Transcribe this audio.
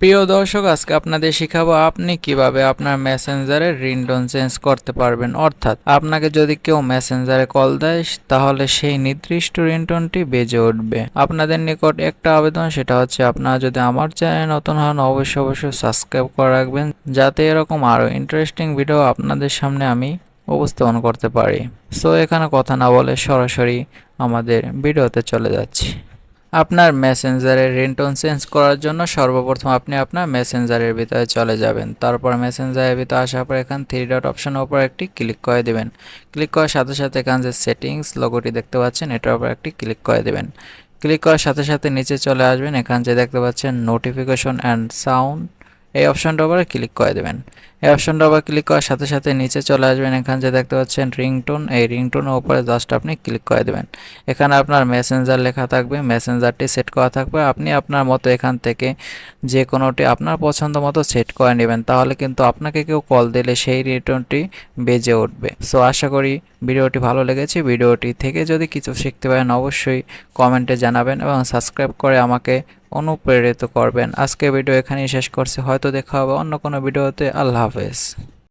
প্রিয় দর্শক, আজকে আপনাদের শিখাবো আপনি কীভাবে আপনার মেসেঞ্জারে রিংটোন চেঞ্জ করতে পারবেন। অর্থাৎ আপনাকে যদি কেউ মেসেঞ্জারে কল দেয়, তাহলে সেই নির্দিষ্ট রিংটোনটি বেজে উঠবে। আপনাদের নিকট একটা আবেদন, সেটা হচ্ছে আপনারা যদি আমার চ্যানেলে নতুন হন, অবশ্যই অবশ্যই সাবস্ক্রাইব করে রাখবেন, যাতে এরকম আরও ইন্টারেস্টিং ভিডিও আপনাদের সামনে আমি উপস্থাপন করতে পারি। সো এখানে কথা না বলে সরাসরি আমাদের ভিডিওতে চলে যাচ্ছি। আপনার মেসেঞ্জারের রিংটোন চেঞ্জ করার জন্য সর্বপ্রথম আপনি আপনার মেসেঞ্জারের ভিতরে চলে যাবেন। তারপর মেসেঞ্জারের ভিতরে আসার পর এখান থ্রি ডট অপশনের উপর একটি ক্লিক করে দেবেন। ক্লিক করার সাথে সাথে এখান যে সেটিংস লোগোটি দেখতে পাচ্ছেন, এটার উপর একটি ক্লিক করে দেবেন। ক্লিক করার সাথে সাথে নিচে চলে আসবেন, এখান যে দেখতে পাচ্ছেন নোটিফিকেশন অ্যান্ড সাউন্ড এই অপশনটার উপরে ক্লিক করে দেবেন। এই অপশনটার উপর ক্লিক করার সাথে সাথে নিচে চলে আসবেন। এখান যে দেখতে পাচ্ছেন রিংটোন এই রিংটোনের উপরে জাস্ট আপনি ক্লিক করে দেবেন। এখানে আপনার মেসেঞ্জার লেখা থাকবে মেসেঞ্জারটি সেট করা থাকবে। আপনি আপনার মতো এখান থেকে যে কোনোটি আপনার পছন্দ মতো সেট করে নেবেন। তাহলে কিন্তু আপনাকে কেউ কল দিলে সেই রিংটোনটি বেজে উঠবে। সো আশা করি ভিডিওটি ভালো লেগেছে। ভিডিওটি থেকে যদি কিছু শিখতে পারেন, অবশ্যই কমেন্টে জানাবেন এবং সাবস্ক্রাইব করে আমাকে অনুপ্রেরিত করবেন। আজকে ভিডিও এখানেই শেষ করছি। হয়তো দেখা হবে অন্য কোনো ভিডিওতে। আল্লাহ হাফেজ